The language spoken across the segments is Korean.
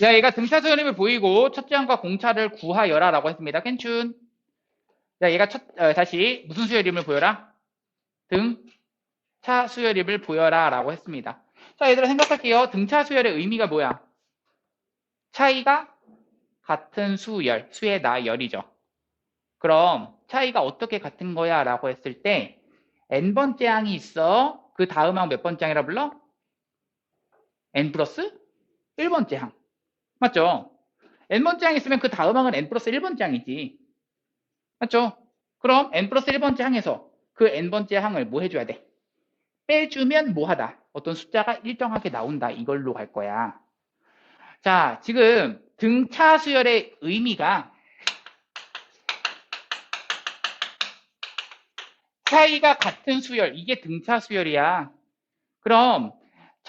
자, 얘가 등차 수열림을 보이고 첫째 항과 공차를 구하여라라고 했습니다. 괜춘. 자, 얘가 첫 어, 다시 무슨 수열림을 보여라? 등차 수열림을 보여라라고 했습니다. 자, 얘들아 생각할게요. 등차 수열의 의미가 뭐야? 차이가 같은 수열, 수의 나열이죠. 그럼 차이가 어떻게 같은 거야? 라고 했을 때 n번째 항이 있어. 그 다음 항 몇 번째 항이라 불러? n 플러스 1번째 항. 맞죠? n번째 항이 있으면 그 다음 항은 n 플러스 1번째 항이지. 맞죠? 그럼 n 플러스 1번째 항에서 그 n번째 항을 뭐 해줘야 돼? 빼주면 뭐 하다? 어떤 숫자가 일정하게 나온다. 이걸로 갈 거야. 자, 지금 등차 수열의 의미가 차이가 같은 수열, 이게 등차 수열이야. 그럼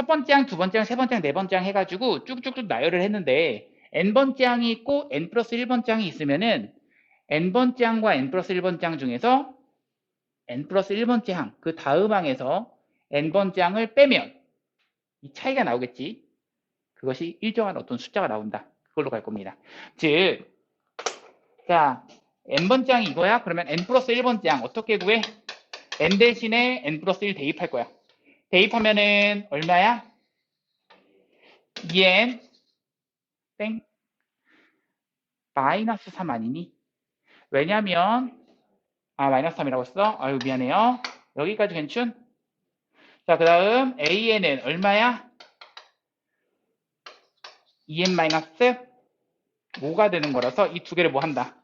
첫 번째 항, 두 번째 항, 세 번째 항, 네 번째 항 해가지고 쭉쭉쭉 나열을 했는데 n번째 항이 있고 n 플러스 1번째 항이 있으면은 n번째 항과 n 플러스 1번째 항 중에서 n 플러스 1번째 항, 그 다음 항에서 n번째 항을 빼면 이 차이가 나오겠지. 그것이 일정한 어떤 숫자가 나온다. 그걸로 갈 겁니다. 즉, 자, n번째 항이 이거야? 그러면 n 플러스 1번째 항 어떻게 구해? n 대신에 n 플러스 1 대입할 거야. 대입하면은 얼마야? 2n 땡 마이너스 3 아니니? 왜냐면 아 마이너스 3이라고 했어? 아유 미안해요. 여기까지 괜춘? 자, 그 다음 AN은 얼마야? 2n 마이너스 5가 되는 거라서 이 두 개를 뭐 한다?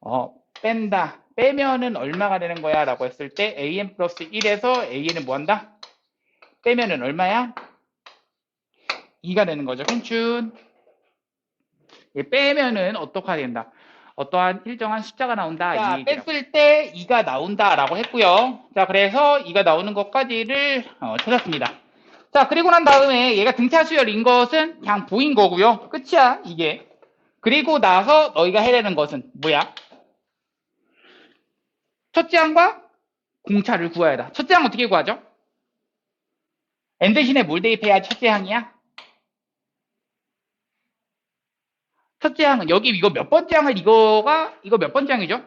어, 뺀다. 빼면은 얼마가 되는 거야? 라고 했을 때 an 플러스 1에서 an은 뭐 한다? 빼면은 얼마야? 2가 되는 거죠. 괜춘. 예, 빼면은 어떻게 된다? 어떠한 일정한 숫자가 나온다. 자. 뺐을 때 2가 나온다라고 했고요. 자, 그래서 2가 나오는 것까지를 어, 찾았습니다. 자, 그리고 난 다음에 얘가 등차 수열인 것은 그냥 보인 거고요. 끝이야, 이게. 그리고 나서 너희가 해야 되는 것은 뭐야? 첫째 항과 공차를 구해야 한다. 첫째 항 어떻게 구하죠? n 대신에 뭘 대입해야 첫째 항이야? 첫째 항은 여기 이거 몇 번째 항을 이거가 이거 몇 번째 항이죠?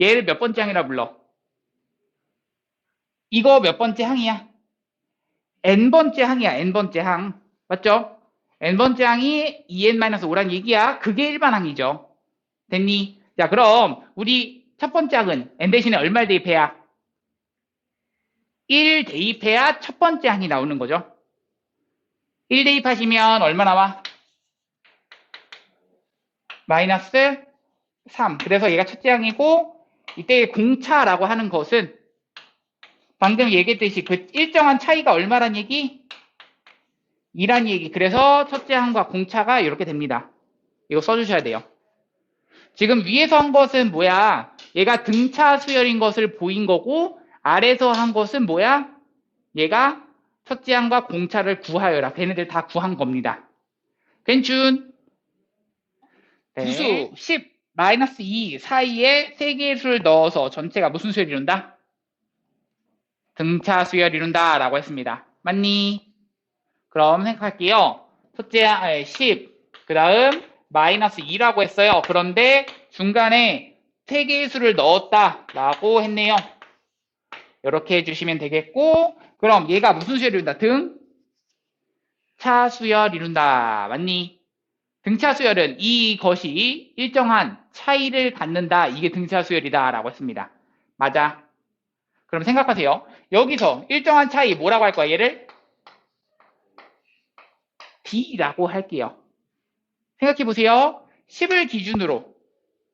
얘를 몇 번째 항이라 불러? 이거 몇 번째 항이야? n번째 항이야. n번째 항. 맞죠? n번째 항이 2n-5란 얘기야. 그게 일반 항이죠. 됐니? 자, 그럼 우리 첫 번째 항은 n 대신에 얼마를 대입해야? 1 대입해야 첫 번째 항이 나오는 거죠. 1 대입하시면 얼마 나와? 마이너스 3. 그래서 얘가 첫째 항이고 이때 공차라고 하는 것은 방금 얘기했듯이 그 일정한 차이가 얼마란 얘기? 2란 얘기. 그래서 첫째 항과 공차가 이렇게 됩니다. 이거 써주셔야 돼요. 지금 위에서 한 것은 뭐야? 얘가 등차 수열인 것을 보인 거고 아래서 한 것은 뭐야? 얘가 첫째 항과 공차를 구하여라. 걔네들 다 구한 겁니다. 괜춘? 네. 구수 10 마이너스 2 사이에 세 개의 수를 넣어서 전체가 무슨 수열 이룬다? 등차 수열 이룬다 라고 했습니다. 맞니? 그럼 생각할게요. 첫째 아, 10, 그 다음 마이너스 2라고 했어요. 그런데 중간에 세 개의 수를 넣었다 라고 했네요. 이렇게 해주시면 되겠고 그럼 얘가 무슨 수열 이룬다? 등? 차 수열 이룬다. 맞니? 등차 수열은 이것이 일정한 차이를 갖는다. 이게 등차 수열이다. 라고 했습니다. 맞아. 그럼 생각하세요. 여기서 일정한 차이 뭐라고 할 거야? 얘를 D라고 할게요. 생각해 보세요. 10을 기준으로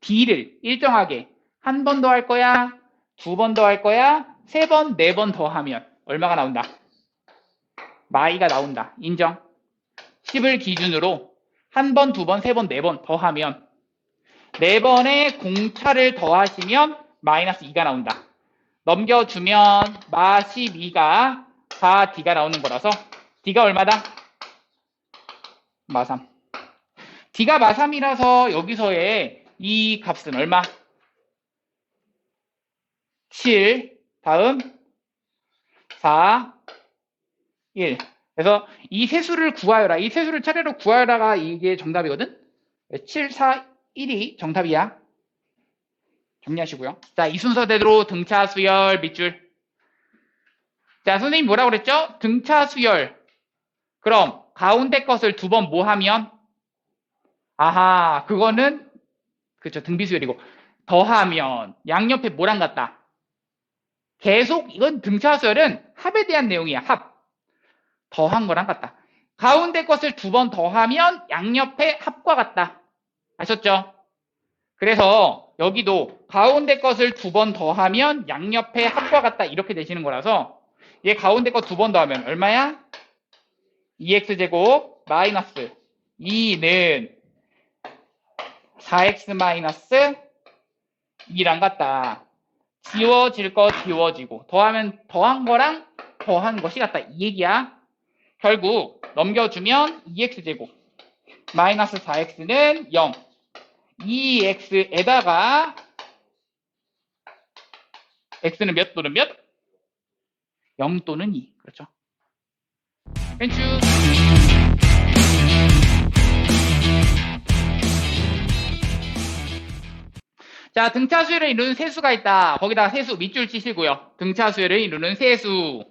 D를 일정하게 한 번 더 할 거야? 두 번 더 할 거야? 세 번, 네 번 더 하면 얼마가 나온다? 마이가 나온다. 인정? 10을 기준으로 한 번, 두 번, 세 번, 네 번 더 하면 네 번의 공차를 더하시면 마이너스 2가 나온다. 넘겨주면 마 12가 4D가 나오는 거라서 D가 얼마다? 마3. D가 마3이라서 여기서의 이 값은 얼마? 7. 다음 4, 1. 그래서 이 세수를 구하여라. 이 세수를 차례로 구하여라가 이게 정답이거든? 7, 4, 1이 정답이야. 정리하시고요. 자, 이 순서대로 등차, 수열, 밑줄. 자, 선생님 뭐라고 그랬죠? 등차, 수열. 그럼 가운데 것을 두 번 뭐 하면? 아하, 그거는 그쵸 등비수열이고 더하면 양옆에 뭐랑 같다? 계속 이건 등차, 수열은 합에 대한 내용이야. 합. 더한 거랑 같다. 가운데 것을 두 번 더하면 양옆에 합과 같다. 아셨죠? 그래서 여기도 가운데 것을 두 번 더하면 양옆에 합과 같다. 이렇게 되시는 거라서 얘 가운데 거두번 더하면 얼마야? 2x제곱 마이너스 2는 4x 마이너스 2랑 같다. 지워질 거 지워지고 더하면 더한 거랑 더한 것이 같다. 이 얘기야. 결국 넘겨주면 2x제곱 마이너스 4x는 0 2x에다가 x는 몇 또는 몇? 0 또는 2 그렇죠 벤츠 자 등차 수열을 이루는 세수가 있다 거기다가 세수 밑줄 치시고요 등차 수열을 이루는 세수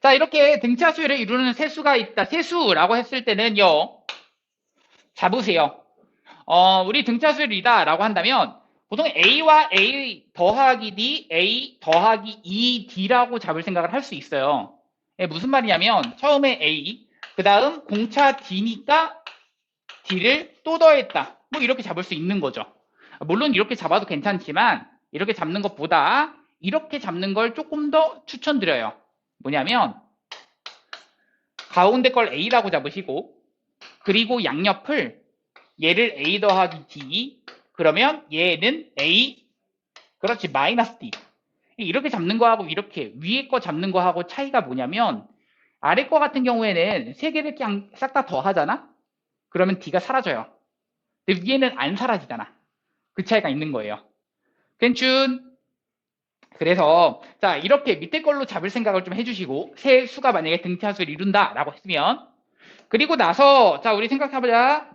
자, 이렇게 등차 수열을 이루는 세수가 있다. 세수라고 했을 때는요. 잡으세요. 어, 우리 등차 수열이다 라고 한다면 보통 A와 A 더하기 D, A 더하기 2D라고 잡을 생각을 할 수 있어요. 예, 무슨 말이냐면 처음에 A, 그 다음 공차 D니까 D를 또 더했다. 뭐 이렇게 잡을 수 있는 거죠. 물론 이렇게 잡아도 괜찮지만 이렇게 잡는 것보다 이렇게 잡는 걸 조금 더 추천드려요. 뭐냐면 가운데 걸 A라고 잡으시고 그리고 양옆을 얘를 A 더하기 D 그러면 얘는 A 그렇지 마이너스 D 이렇게 잡는 거하고 이렇게 위에 거 잡는 거하고 차이가 뭐냐면 아래 거 같은 경우에는 세 개를 그냥 싹 다 더하잖아 그러면 D가 사라져요. 근데 위에는 안 사라지잖아. 그 차이가 있는 거예요. 괜춘 그래서 자 이렇게 밑에 걸로 잡을 생각을 좀 해주시고 세 수가 만약에 등차수를 이룬다 라고 했으면. 그리고 나서 자 우리 생각해보자.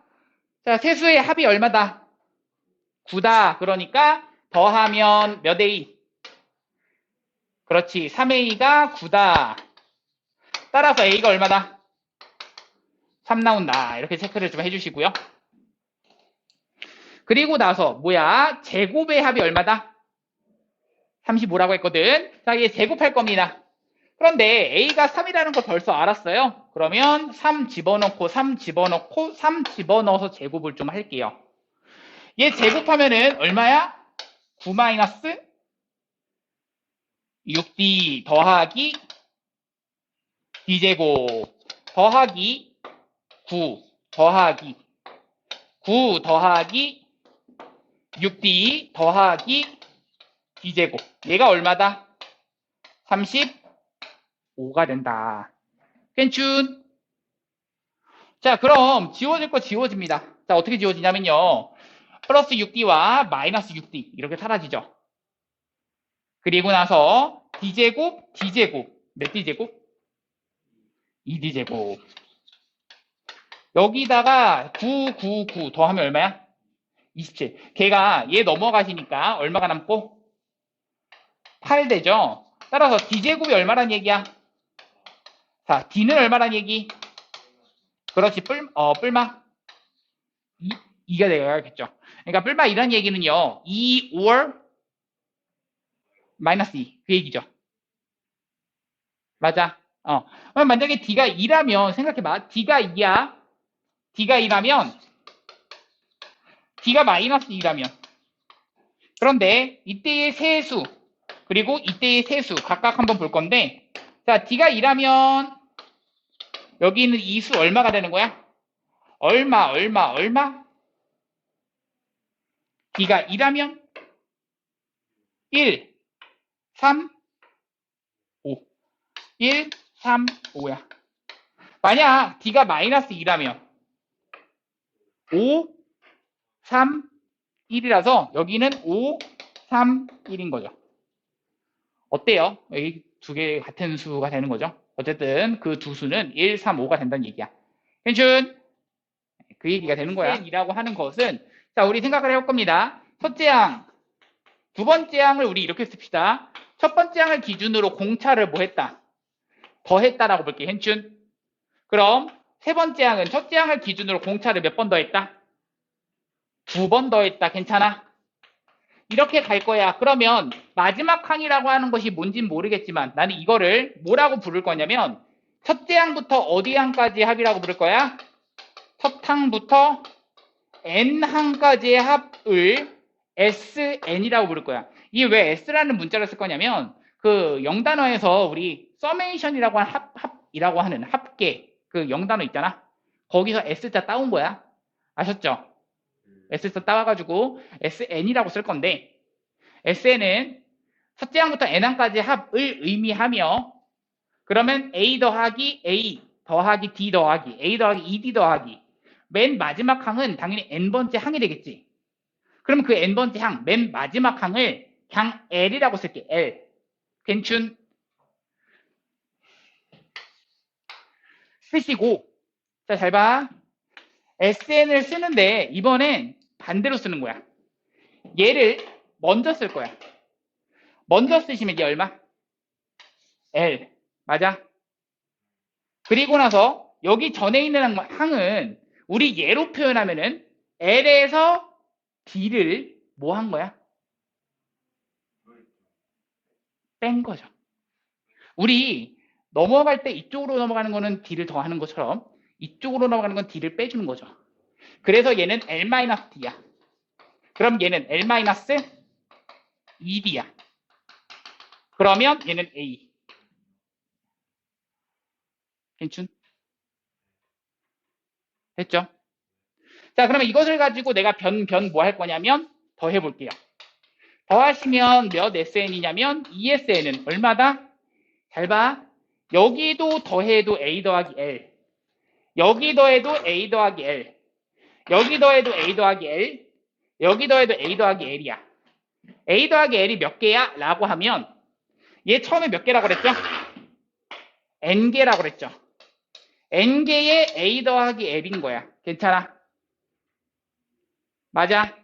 자 세수의 합이 얼마다? 9다. 그러니까 더하면 몇 A? 그렇지. 3A가 9다. 따라서 A가 얼마다 3 나온다 이렇게 체크를 좀 해주시고요 그리고 나서 뭐야 제곱의 합이 얼마다 35라고 했거든. 자, 얘 제곱할 겁니다. 그런데 A가 3이라는 걸 벌써 알았어요. 그러면 3 집어넣고 3 집어넣고 3 집어넣어서 제곱을 좀 할게요. 얘 제곱하면은 얼마야? 9 마이너스 6D 더하기 D제곱 더하기 9 더하기 9 더하기 6D 더하기 D제곱. 얘가 얼마다? 35가 된다. 괜춘. 자, 그럼 지워질 거 지워집니다. 자, 어떻게 지워지냐면요. 플러스 6D와 마이너스 6D. 이렇게 사라지죠. 그리고 나서 D제곱, D제곱. 몇 D제곱? 2D제곱. 여기다가 9, 9, 9 더하면 얼마야? 27. 걔가 얘 넘어가시니까 얼마가 남고? 8 되죠? 따라서 D제곱이 얼마란 얘기야? 자, D는 얼마란 얘기? 그렇지, 뿔, 어, 뿔마. 2, 2가 되어야겠죠. 그러니까 뿔마 이란 얘기는요, 2 or 마이너스 2. 그 얘기죠. 맞아. 어. 만약에 D가 2라면, 생각해봐. D가 2야. D가 2라면, D가 마이너스 2라면. 그런데 이때의 세수, 그리고 이때의 세수 각각 한번 볼 건데 자 D가 2라면 여기 있는 이수 얼마가 되는 거야? 얼마 얼마 얼마? D가 2라면 1 3 5 1 3 5야 만약 D가 마이너스 2라면 5 3 1이라서 여기는 5 3 1인 거죠 어때요? 여기 두 개 같은 수가 되는 거죠. 어쨌든 그 두 수는 1, 3, 5가 된다는 얘기야. 괜춘? 그 얘기가 되는 거야. 이라고 하는 것은 자, 우리 생각을 해볼 겁니다. 첫째 항, 두 번째 항을 우리 이렇게 씁시다. 첫 번째 항을 기준으로 공차를 뭐 했다? 더 했다라고 볼게. 괜춘? 그럼 세 번째 항은 첫째 항을 기준으로 공차를 몇 번 더 했다? 두 번 더 했다. 괜찮아? 이렇게 갈 거야. 그러면 마지막 항이라고 하는 것이 뭔진 모르겠지만 나는 이거를 뭐라고 부를 거냐면 첫째 항부터 어디 항까지 합이라고 부를 거야? 첫 항부터 n 항까지의 합을 sn이라고 부를 거야. 이게 왜 s라는 문자를 쓸 거냐면 그 영단어에서 우리 서메이션이라고 하는 합, 합이라고 하는 합계 그 영단어 있잖아. 거기서 s자 따온 거야. 아셨죠? S자 따와가지고 SN이라고 쓸 건데 SN은 첫째 항부터 N항까지 합을 의미하며 그러면 A 더하기 A 더하기 D 더하기 A 더하기 ED 더하기 맨 마지막 항은 당연히 N번째 항이 되겠지. 그럼 그 N번째 항, 맨 마지막 항을 그냥 L이라고 쓸게. L. 괜춘? 쓰시고 자, 잘 봐. SN을 쓰는데 이번엔 반대로 쓰는 거야. 얘를 먼저 쓸 거야. 먼저 쓰시면 이게 얼마? L. 맞아? 그리고 나서 여기 전에 있는 항- 항은 우리 얘로 표현하면은 L에서 D를 뭐 한 거야? 뺀 거죠. 우리 넘어갈 때 이쪽으로 넘어가는 거는 D를 더하는 것처럼 이쪽으로 넘어가는 건 D를 빼주는 거죠. 그래서 얘는 L-D야. 그럼 얘는 L-2D야. 그러면 얘는 A. 괜춘? 됐죠? 자, 그러면 이것을 가지고 내가 변, 변 뭐 할 거냐면 더 해볼게요. 더 하시면 몇 SN이냐면 2SN은 얼마다? 잘 봐. 여기도 더해도 A 더하기 L. 여기 더해도 A 더하기 L. 여기 더해도 A 더하기 L. 여기 더해도 A 더하기 L이야. A 더하기 L이 몇 개야? 라고 하면 얘 처음에 몇 개라고 그랬죠? N개라고 그랬죠? N개의 A 더하기 L인 거야. 괜찮아? 맞아?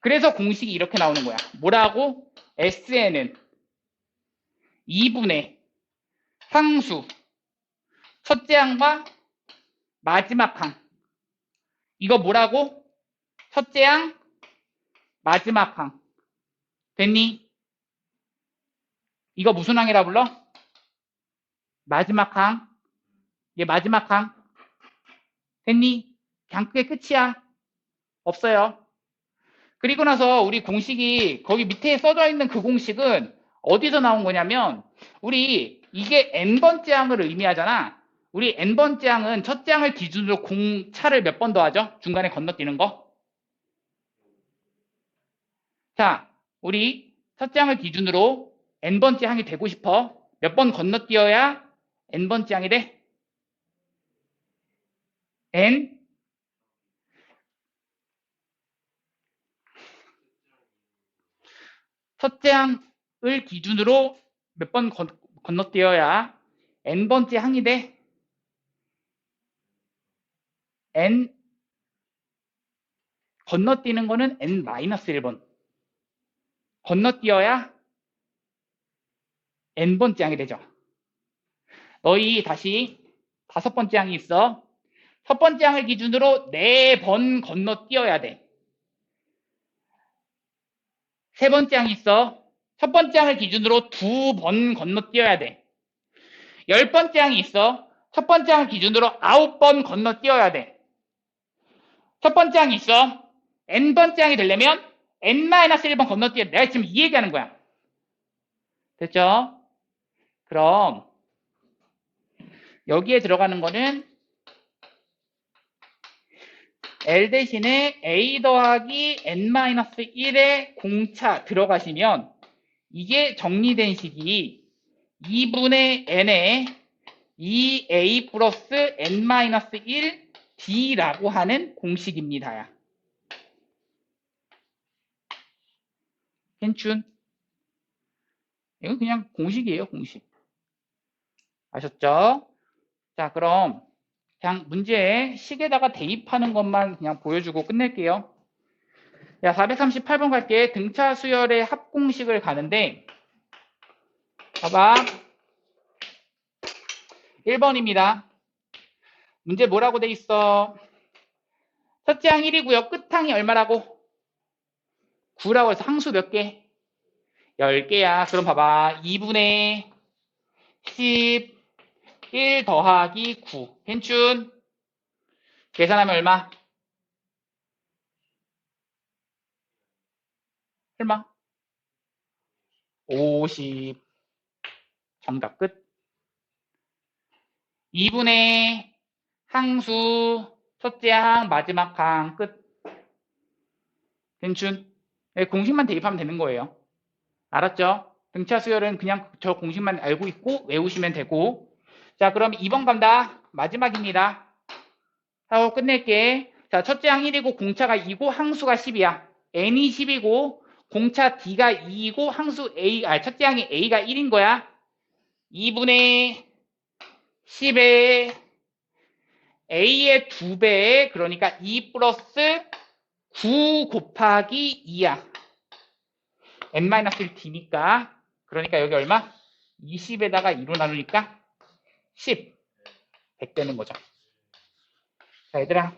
그래서 공식이 이렇게 나오는 거야. 뭐라고? SN은 2분의 상수 첫째 항과 마지막 항. 이거 뭐라고? 첫째 항, 마지막 항. 됐니? 이거 무슨 항이라 불러? 마지막 항. 얘 마지막 항. 됐니? 그냥 그게 끝이야. 없어요. 그리고 나서 우리 공식이 거기 밑에 써져 있는 그 공식은 어디서 나온 거냐면 우리 이게 n번째 항을 의미하잖아. 우리 n번째 항은 첫째 항을 기준으로 공차를 몇 번 더하죠? 중간에 건너뛰는 거. 자, 우리 첫째 항을 기준으로 n번째 항이 되고 싶어. 몇 번 건너뛰어야 n번째 항이 돼? n 첫째 항을 기준으로 몇 번 건너뛰어야 n번째 항이 돼? n 건너뛰는 거는 n-1번 건너뛰어야 n번째 항이 되죠. 너희 다시 다섯 번째 항이 있어. 첫 번째 항을 기준으로 네 번 건너뛰어야 돼. 세 번째 항이 있어. 첫 번째 항을 기준으로 두 번 건너뛰어야 돼. 열 번째 항이 있어. 첫 번째 항을 기준으로 아홉 번 건너뛰어야 돼. 첫 번째 항이 있어. n번째 항이 되려면 n-1번 건너뛰어야 돼. 내가 지금 이 얘기하는 거야. 됐죠? 그럼 여기에 들어가는 거는 L 대신에 A 더하기 N-1의 공차 들어가시면 이게 정리된 식이 2분의 N에 2A 플러스 N-1 D라고 하는 공식입니다. 괜춘? 이건 그냥 공식이에요, 공식. 아셨죠? 자, 그럼 그냥 문제에 식에다가 대입하는 것만 그냥 보여주고 끝낼게요. 야, 438번 갈게. 등차 수열의 합공식을 가는데 봐봐. 1번입니다. 문제 뭐라고 돼 있어? 첫째 항 1이고요. 끝항이 얼마라고? 9라고 해서 항수 몇 개? 10개야. 그럼 봐봐. 2분의 10, 1 더하기 9. 괜춘. 계산하면 얼마? 얼마? 50. 정답 끝. 2분의 항수 첫째 항 마지막 항 끝. 괜춘. 네, 공식만 대입하면 되는 거예요. 알았죠? 등차 수열은 그냥 저 공식만 알고 있고 외우시면 되고. 자, 그럼 2번 간다. 마지막입니다. 하고 끝낼게. 자, 첫째 항 1이고 공차가 2고 항수가 10이야. n이 10이고 공차 d가 2이고 항수 a, 아, 첫째 항이 a가 1인 거야. 2분의 10에 a의 2배, 그러니까 2 플러스 9 곱하기 2야. n-1d니까. 그러니까 여기 얼마? 20에다가 2로 나누니까 10. 100 되는 거죠. 자, 얘들아.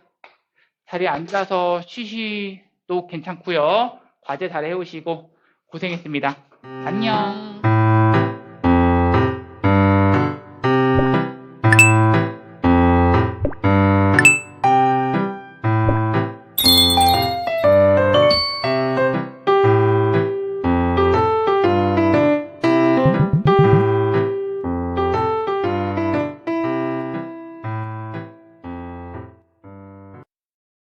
자리에 앉아서 쉬시도 괜찮고요. 과제 잘 해오시고 고생했습니다. 안녕.